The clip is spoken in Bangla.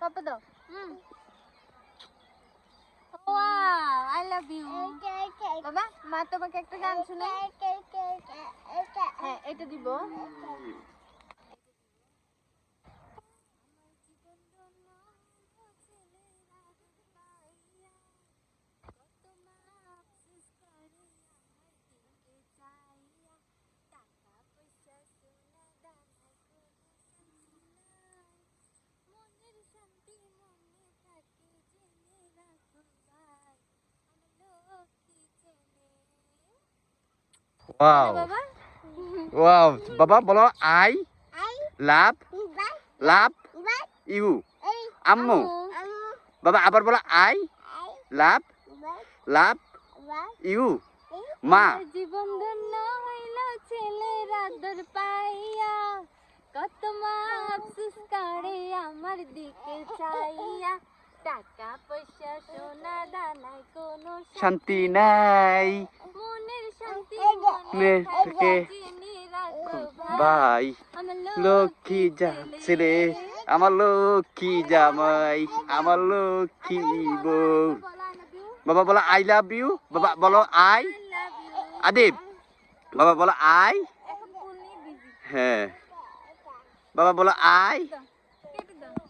পাপা দাও ওয়াও আই লাভ ইউ বাবা মা তোমাকে একটা গান শোনাই হ্যাঁ এটা দিব ওয়াও বাবা ওয়াও বাবা বলো আই লাভ লাভ ইউ আম্মু বাবা আবার বলো আই লাভ লাভ ইউ মা জীবন ধন্য হইল ছেলের আদর পাইয়া। কত মা আফসোস করে আমার দিকে চাইয়া। টাকা পয়সা সোনা দানায় কোনো শান্তি নাই। মনে থাকে ভাই লক্ষ্মী যা ছেলে আমার লক্ষ্মী জামাই আমার লক্ষ্মী বউ বাবা বলো আই লাভ ইউ বাবা বলো আই আদিব বাবা বলো আই হ্যাঁ বাবা বলো আই